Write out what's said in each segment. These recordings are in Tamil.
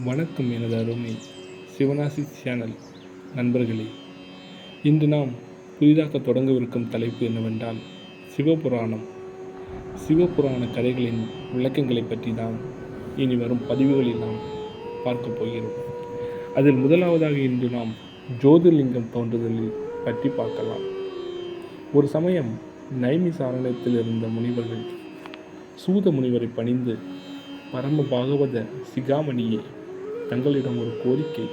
வணக்கம் எனது அருமை சிவனாசி சேனல் நண்பர்களே. இன்று நாம் புதிதாக தொடங்கவிருக்கும் தலைப்பு என்னவென்றால் சிவபுராணம். சிவபுராண கதைகளின் விளக்கங்களை பற்றி தான் இனி வரும் பதிவுகளில் நாம் பார்க்கப் போகிறோம். அதில் முதலாவதாக இன்று நாம் ஜோதிர்லிங்கம் தோன்றுதலில் பற்றி பார்க்கலாம். ஒரு சமயம் நைமி சாரணத்தில் இருந்த முனிவர்கள் சூத முனிவரை பணிந்து பரம பாகவத சிகாமணியே தங்களிடம் ஒரு கோரிக்கை.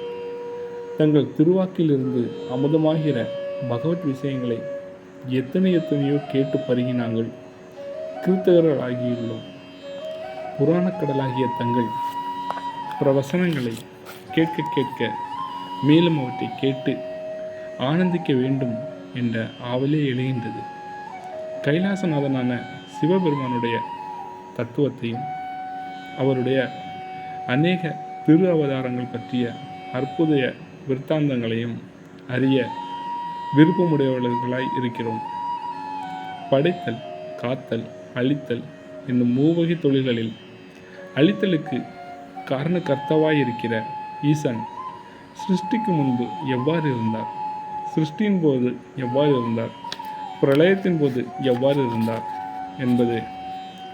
தங்கள் திருவாக்கிலிருந்து அமுதமாகிற பகவத் விஷயங்களை எத்தனை எத்தனையோ கேட்டு பருகி நாங்கள் கிருத்தகர்களாகியுள்ளோம் புராணக்கடலாகிய தங்கள் பிரவசனங்களை கேட்க கேட்க மேலும் அவற்றை கேட்டு ஆனந்திக்க வேண்டும் என்ற ஆவலே எழுகின்றது. கைலாசநாதனான சிவபெருமானுடைய தத்துவத்தையும் அவருடைய அநேக திரு அவதாரங்கள் பற்றிய அற்புத விற்த்தாந்தங்களையும் அறிய விருப்பமுடையவர்களாய் இருக்கிறோம். படைத்தல் காத்தல் அழித்தல் என்னும் மூவகை தொழில்களில் அழித்தலுக்கு காரணக்கர்த்தாவாய் இருக்கிற ஈசன் சிருஷ்டிக்கு முன்பு எவ்வாறு இருந்தார் சிருஷ்டியின் போது எவ்வாறு இருந்தார் பிரளயத்தின் போது எவ்வாறு இருந்தார் என்பது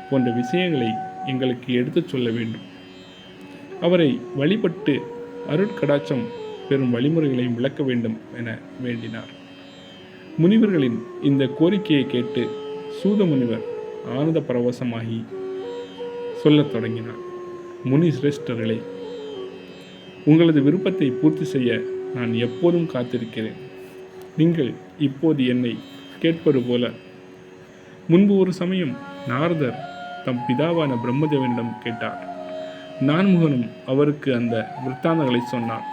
போன்ற விஷயங்களை எங்களுக்கு எடுத்துச் சொல்ல வேண்டும். அவரை வழிபட்டு அருட்கடாட்சம் பெறும் வழிமுறைகளையும் விளக்க வேண்டும் என வேண்டினார். முனிவர்களின் இந்த கோரிக்கையை கேட்டு சூத முனிவர் ஆனந்த பரவசமாகி சொல்லத் தொடங்கினார். முனி சிரேஷ்டர்களே உங்களது விருப்பத்தை பூர்த்தி செய்ய நான் எப்போதும் காத்திருக்கிறேன். நீங்கள் இப்போது என்னை கேட்பது போல. முன்பு ஒரு சமயம் நாரதர் தம் பிதாவான பிரம்மதேவனிடம் கேட்டார். நான்முகனும் அவருக்கு அந்த விற்த்தாந்தங்களை சொன்னான்.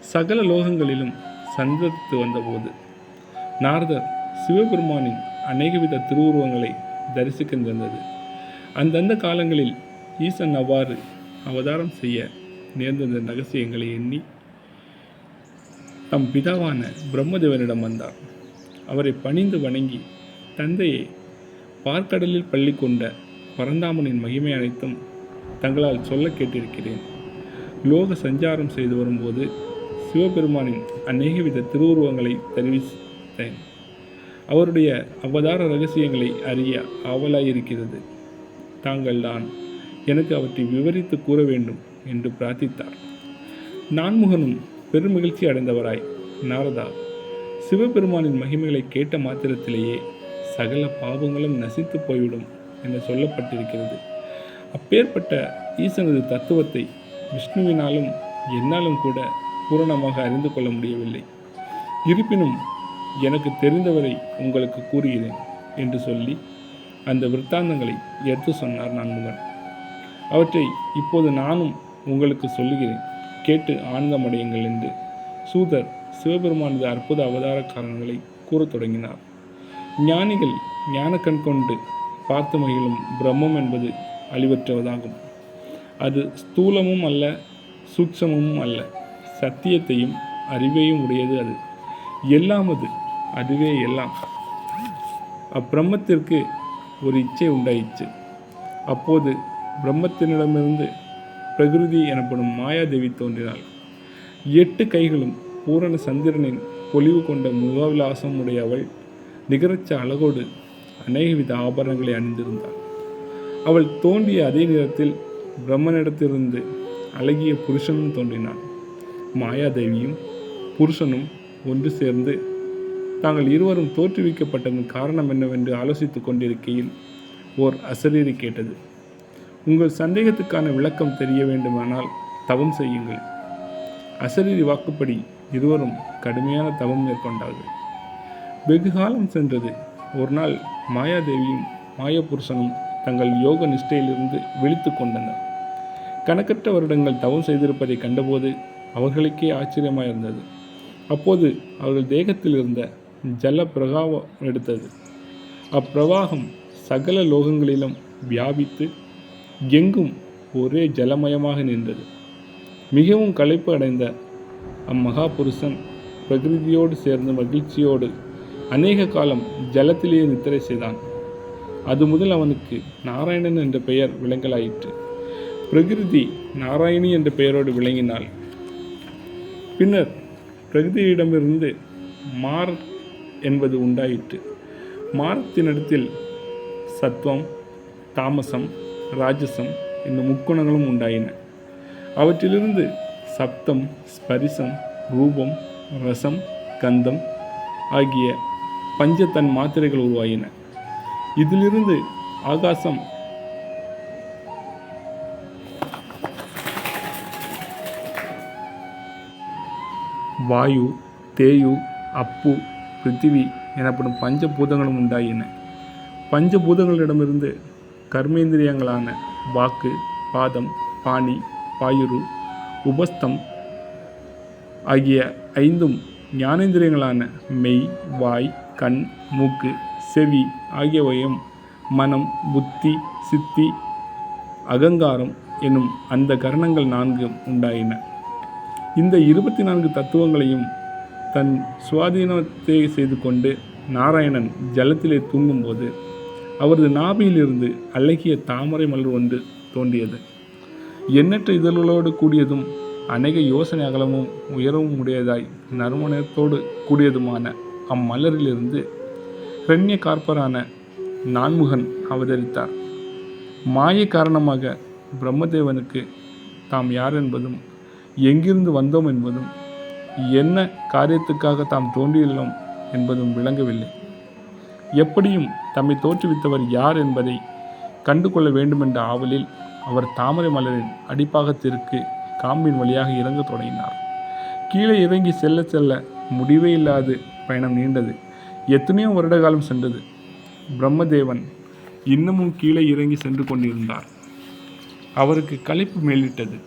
சகல லோகங்களிலும் சந்தரித்து வந்தபோது நாரதர் சிவபெருமானின் அநேகவித திருவுருவங்களை தரிசிக்கின்றது அந்தந்த காலங்களில் ஈசன் அவ்வாறு அவதாரம் செய்ய நேர்ந்த ரகசியங்களை எண்ணி தம் பிதாவான பிரம்மதேவனிடம் வந்தார் அவரை பணிந்து வணங்கி தந்தையை பார்க்கடலில் பள்ளி கொண்ட பரந்தாமனின் மகிமை அனைத்தும் தங்களால் சொல்ல கேட்டிருக்கிறேன். லோக சஞ்சாரம் செய்து வரும்போது சிவபெருமானின் அநேகவித திருவுருவங்களை தெரிவித்தேன் அவருடைய அவதார ரகசியங்களை அறிய ஆவலாயிருக்கிறது. தாங்கள் தான் எனக்கு அவற்றை விவரித்து கூற வேண்டும் என்று பிரார்த்தித்தார். நான்முகனும் பெருமகிழ்ச்சி அடைந்தவராய் நாரதா சிவபெருமானின் மகிமைகளை கேட்ட மாத்திரத்திலேயே சகல பாவங்களும் நசித்து போய்விடும். என்று சொல்லப்பட்டிருக்கிறது. அப்பேற்பட்ட ஈசனது தத்துவத்தை விஷ்ணுவினாலும் என்னாலும் கூட பூரணமாக அறிந்து கொள்ள முடியவில்லை. இருப்பினும் எனக்கு தெரிந்தவரை உங்களுக்கு கூறுகிறேன் என்று சொல்லி அந்த விற்த்தாந்தங்களை எடுத்து சொன்னார் நான்முகன். அவற்றை இப்போது நானும் உங்களுக்கு சொல்லுகிறேன். கேட்டு ஆனந்தமடையுங்கள் என்று சூதர் சிவபெருமானது அற்புத அவதார காரணங்களை கூறத் தொடங்கினார். ஞானிகள் ஞானக்கண் கொண்டு பார்த்து மகிழும் பிரம்மம் என்பது அழிவற்றவதாகும். அது ஸ்தூலமும் அல்ல சூட்சமும் அல்ல. சத்தியத்தையும் அறிவையும் உடையது அது. எல்லாம் அது அதுவே எல்லாம். அப்பிரம்மத்திற்கு ஒரு இச்சை உண்டாயிற்று. அப்போது பிரம்மத்தினிடமிருந்து பிரகிருதி எனப்படும் மாயாதேவி தோன்றினாள். எட்டு கைகளும் பூரண சந்திரனின் பொலிவு கொண்ட முகவிலாசம் உடைய அவள் நிகரச்ச அழகோடு அநேகவித ஆபரணங்களை அணிந்திருந்தாள். அவள் தோன்றிய அதே நேரத்தில் பிரம்மனிடத்திலிருந்து அழகிய புருஷனும் தோன்றினான் மாயாதேவியும் புருஷனும் ஒன்று சேர்ந்து தாங்கள் இருவரும் தோற்றுவிக்கப்பட்டதன் காரணம் என்னவென்று ஆலோசித்துக் கொண்டிருக்கையில் ஓர் அசரீரி கேட்டது. உங்கள் சந்தேகத்துக்கான விளக்கம் தெரிய வேண்டுமானால் தவம் செய்யுங்கள் அசரீரி வாக்குப்படி இருவரும் கடுமையான தவம் மேற்கொண்டார்கள். வெகு காலம் சென்றது. ஒரு நாள் மாயாதேவியும் மாயபுருஷனும் தங்கள் யோக நிஷ்டையிலிருந்து விழித்து கொண்டனர். கணக்கற்ற வருடங்கள் தவம் செய்திருப்பதை கண்டபோது அவர்களுக்கே ஆச்சரியமாயிருந்தது. அப்போது அவர்கள் தேகத்தில் இருந்த ஜல பிரகாவம் எடுத்தது. அப்பிரவாகம் சகல லோகங்களிலும் வியாபித்து எங்கும் ஒரே ஜலமயமாக நின்றது. மிகவும் களைப்பு அடைந்த அம்மகா புருஷன் பிரகிருதியோடு சேர்ந்து மகிழ்ச்சியோடு அநேக காலம் ஜலத்திலேயே நித்திரை செய்தான். அது முதல் அவனுக்கு நாராயணன் என்ற பெயர் விளங்கலாயிற்று. பிரகிருதி நாராயணி என்ற பெயரோடு விளங்கினாள். பின்னர் பிரகிருதியிடமிருந்து மார் என்பது உண்டாயிற்று. மாரத்தினிடத்தில் சத்வம் தாமசம் ராஜசம் இந்த முக்குணங்களும் உண்டாயின. அவற்றிலிருந்து சப்தம் ஸ்பரிசம் ரூபம் ரசம் கந்தம் ஆகிய பஞ்சத்தன் மாத்திரைகள் உருவாகின இதிலிருந்து ஆகாசம் வாயு தேயு அப்பு பிருத்திவி எனப்படும் பஞ்சபூதங்களும் உண்டாயின. பஞ்சபூதங்களிடமிருந்து கர்மேந்திரியங்களான வாக்கு பாதம் பாணி பாயுரு உபஸ்தம் ஆகிய ஐந்தும் ஞானேந்திரியங்களான மெய் வாய் கண் மூக்கு செவி ஆகியவையும் மனம் புத்தி சித்தி அகங்காரம் எனும் அந்த கரணங்கள் நான்கு உண்டாயின. இந்த இருபத்தி நான்கு தத்துவங்களையும் தன் சுவாதீனத்தை செய்து கொண்டு நாராயணன் ஜலத்திலே தூங்கும்போது அவரது நாபியிலிருந்து அழகிய தாமரை மலர் ஒன்று தோன்றியது. எண்ணற்ற இதழ்களோடு கூடியதும் அநேக யோசனை அகலமும் உயரவும் உடையதாய் நறுமணத்தோடு கூடியதுமான அம்மலரிலிருந்து ரண்ய கார்பரான நான்முகன் அவதரித்தார். மாயை காரணமாக பிரம்மதேவனுக்கு தாம் யார் என்பதும் எங்கிருந்து வந்தோம் என்பதும் என்ன காரியத்துக்காக தாம் தோன்றியுள்ளோம் என்பதும் விளங்கவில்லை. எப்படியும் தம்மை தோற்றுவித்தவர் யார் என்பதை கண்டுகொள்ள வேண்டுமென்ற ஆவலில் அவர் தாமரை மலரின் அடிப்பாகத்திற்கு காம்பின் வழியாக இறங்கத் தொடங்கினார். கீழே இறங்கி செல்ல செல்ல முடிவே இல்லாது பயணம் நீண்டது. எத்தனையோ வருட காலம் சென்றது. பிரம்மதேவன் இன்னமும் கீழே இறங்கி சென்று கொண்டிருந்தார். அவருக்கு களைப்பு மேலிட்டது.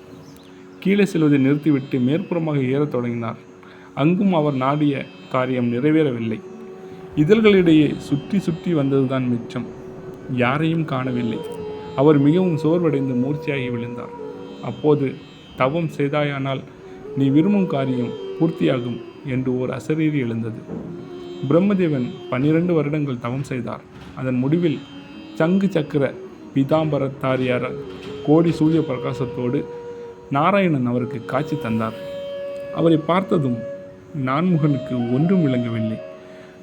கீழே செல்வதை நிறுத்திவிட்டு மேற்புறமாக ஏறத் தொடங்கினார். அங்கும் அவர் நாடிய காரியம் நிறைவேறவில்லை. இதழ்களிடையே சுற்றி சுற்றி வந்ததுதான் மிச்சம். யாரையும் காணவில்லை. அவர் மிகவும் சோர்வடைந்து மூர்ச்சியாகி விழுந்தார். அப்போது தவம் செய்தாயானால் நீ விரும்பும் காரியம் பூர்த்தியாகும். என்று ஓர் அசரீரி எழுந்தது. பிரம்மதேவன் பன்னிரண்டு வருடங்கள் தவம் செய்தார். அதன் முடிவில் சங்கு சக்கர பீதாம்பரத்தாரியார் கோடி சூரிய பிரகாசத்தோடு நாராயணன் அவருக்கு காட்சி தந்தார். அவரை பார்த்ததும் நான்முகனுக்கு ஒன்றும் விளங்கவில்லை.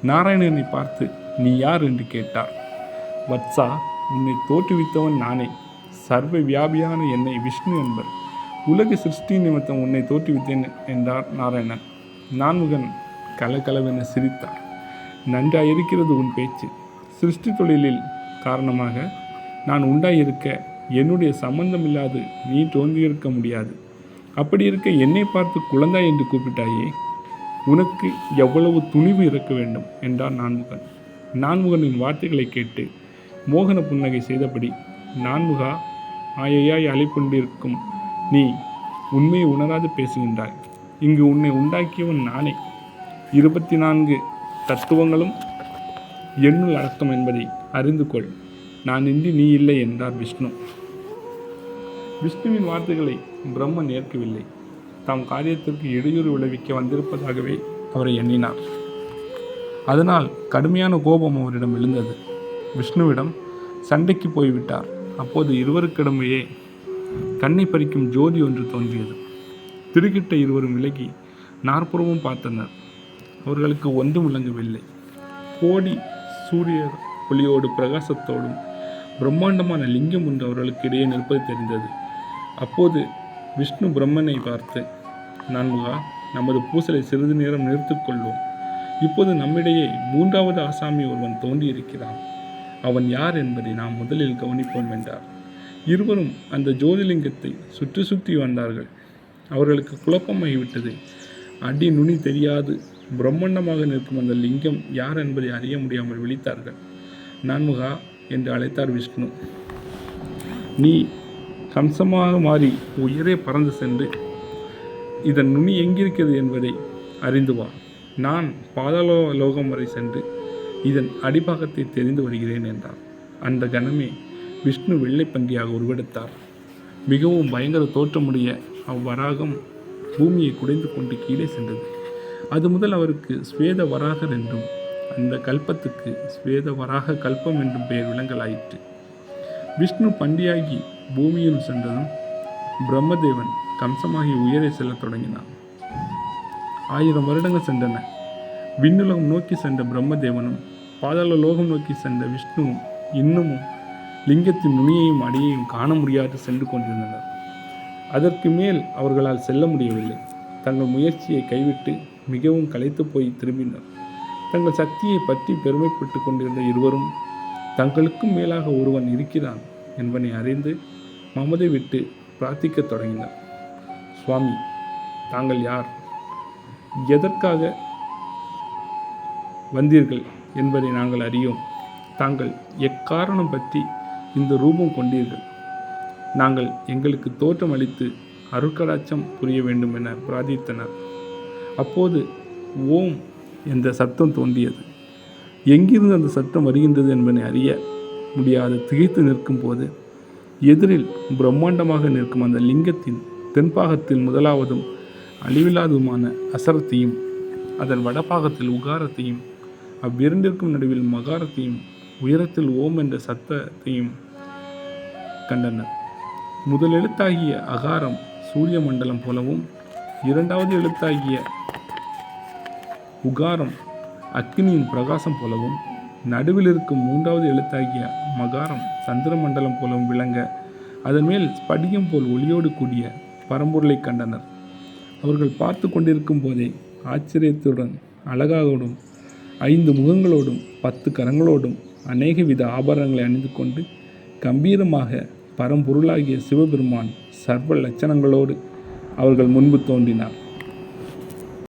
நாராயணனை பார்த்து நீ யார்? என்று கேட்டார். வத்சா உன்னை தோற்றுவித்தவன் நானே. சர்வ வியாபியான என்னை விஷ்ணு என்பர். உலக சிருஷ்டி நிமித்தம் உன்னை தோற்றுவித்தேன் என்றார் நாராயணன். நான்முகன் கலகலவென சிரித்தார். நன்றாயிருக்கிறது உன் பேச்சு. சிருஷ்டி தொழிலில் காரணமாக நான் உண்டாயிருக்க என்னுடைய சம்பந்தமில்லாது நீ தோன்றியிருக்க முடியாது. அப்படி இருக்க என்னை பார்த்து குழந்தாய் என்று கூப்பிட்டாயே உனக்கு எவ்வளவு துணிவு இருக்க வேண்டும்? என்றார் நான்முகன். நான்முகனின் வார்த்தைகளை கேட்டு மோகன புன்னகை செய்தபடி நான்முகா ஆயையாய் அலைக்கொண்டிருக்கும் நீ உண்மையை உணராது பேசுகின்றாய். இங்கு உன்னை உண்டாக்கியவன் நானே. இருபத்தி நான்கு தத்துவங்களும் எண்ணுள் அடக்கம் என்பதை அறிந்து கொள். நான் இன்றி நீ இல்லை என்றார் விஷ்ணு. விஷ்ணுவின் வார்த்தைகளை பிரம்மன் ஏற்கவில்லை. தாம் காரியத்திற்கு இடையூறு விளைவிக்க வந்திருப்பதாகவே அவரை எண்ணினார். அதனால் கடுமையான கோபம் அவரிடம் எழுந்தது. விஷ்ணுவிடம் சண்டைக்கு போய்விட்டார். அப்போது இருவருக்கிடமையே கண்ணை பறிக்கும் ஜோதி ஒன்று தோன்றியது. திருக்கிட்ட இருவரும் விலகி நாற்புறமும் பார்த்தனர். அவர்களுக்கு ஒன்றும் விளங்கவில்லை. கோடி சூரிய ஒளியோடு பிரகாசத்தோடும் பிரம்மாண்டமான லிங்கம் ஒன்று அவர்களுக்கு இடையே நிற்பது தெரிந்தது. அப்போது விஷ்ணு பிரம்மனை பார்த்து நான்முகா நமது பூசலை சிறிது நேரம் நிறுத்திக்கொள்வோம் இப்போது நம்மிடையே மூன்றாவது ஆசாமி ஒருவன் தோன்றியிருக்கிறான். அவன் யார் என்பதை நாம் முதலில் கவனிப்போம் என்றார். இருவரும் அந்த ஜோதிலிங்கத்தை சுற்றி சுற்றி வந்தார்கள். அவர்களுக்கு குழப்பமாகிவிட்டது. அடி நுனி தெரியாது. பிரம்மண்டமாக நிற்கும் அந்த லிங்கம் யார் என்பதை அறிய முடியாமல் விழித்தார்கள். நான்முகா என்று அழைத்தார் விஷ்ணு. நீ கம்சமாக மாறி உயரே பறந்து சென்று இதன் நுனி எங்கிருக்கிறது என்பதை அறிந்து வா. நான் பாதாள லோகம் வரை சென்று இதன் அடிப்பாகத்தை தெரிந்து வருகிறேன் என்றார். அந்த கணமே விஷ்ணு வெள்ளைப்பன்றியாக உருவெடுத்தார். மிகவும் பயங்கர தோற்றமுடைய அவ்வராகம் பூமியை குடைந்து கொண்டு கீழே சென்றது. அது முதல் அவருக்கு ஸ்வேத வராகர் என்றும் அந்த கல்பத்துக்கு ஸ்வேத வராக கல்பம் என்றும் பெயர் விலங்கலாயிற்று விஷ்ணு பண்டியாகி பூமியில் சென்றதும் பிரம்மதேவன் கம்சமாகி உயரே செல்லத் தொடங்கினான். ஆயிரம் வருடங்கள் சென்றன. விண்ணுலகம் நோக்கி சென்ற பிரம்மதேவனும் பாதாள லோகம் நோக்கி சென்ற விஷ்ணுவும் இன்னமும் லிங்கத்தின் நுனியையும் அடியையும் காண முடியாது சென்று கொண்டிருந்தனர். அதற்கு மேல் அவர்களால் செல்ல முடியவில்லை. தங்கள் முயற்சியை கைவிட்டு மிகவும் களைத்து போய் திரும்பினர். தங்கள் சக்தியை பற்றி பெருமைப்பட்டு கொண்டிருந்த இருவரும் தங்களுக்கும் மேலாக ஒருவன் இருக்கிறான் என்பதை அறிந்து மமதை விட்டு பிரார்த்திக்கத் தொடங்கினர். சுவாமி தாங்கள் யார்? எதற்காக வந்தீர்கள் என்பதை நாங்கள் அறியோம். தாங்கள் எக்காரணம் பற்றி இந்த ரூபம் கொண்டீர்கள்? நாங்கள் எங்களுக்கு தோற்றம் அளித்து அருட்கடாட்சம் புரிய வேண்டும் என பிரார்த்தித்தனர். அப்போது ஓம் என்ற சத்தம் தோன்றியது. எங்கிருந்து அந்த சத்தம் வருகின்றது என்பதை அறிய முடியாது திகைத்து நிற்கும் போது எதிரில் பிரம்மாண்டமாக நிற்கும் அந்த லிங்கத்தின் தென்பாகத்தில் முதலாவதும் அழிவில்லாததுமான அசரத்தையும் அதன் வடபாகத்தில் உகாரத்தையும் அவ்விரண்டிற்கும் நடுவில் மகாரத்தையும் உயரத்தில் ஓம் என்ற சத்தத்தையும் கண்டனர். முதல் எழுத்தாகிய அகாரம் சூரிய மண்டலம் போலவும் இரண்டாவது எழுத்தாகிய உகாரம் அக்னியின் பிரகாசம் போலவும் நடுவில் இருக்கும் மூன்றாவது எழுத்தாகிய மகாரம் சந்திர மண்டலம் போலவும் விளங்க அதன் மேல் ஸ்படிகம் போல் ஒளியோடு கூடிய பரம்பொருளை கண்டனர். அவர்கள் பார்த்து கொண்டிருக்கும் போதே ஆச்சரியத்துடன் அழகாகோடும் ஐந்து முகங்களோடும் பத்து கரங்களோடும் அநேக வித ஆபரணங்களை அணிந்து கொண்டு கம்பீரமாக பரம்பொருளாகிய சிவபெருமான் சர்வ லட்சணங்களோடு அவர்கள் முன்பு தோன்றினார்.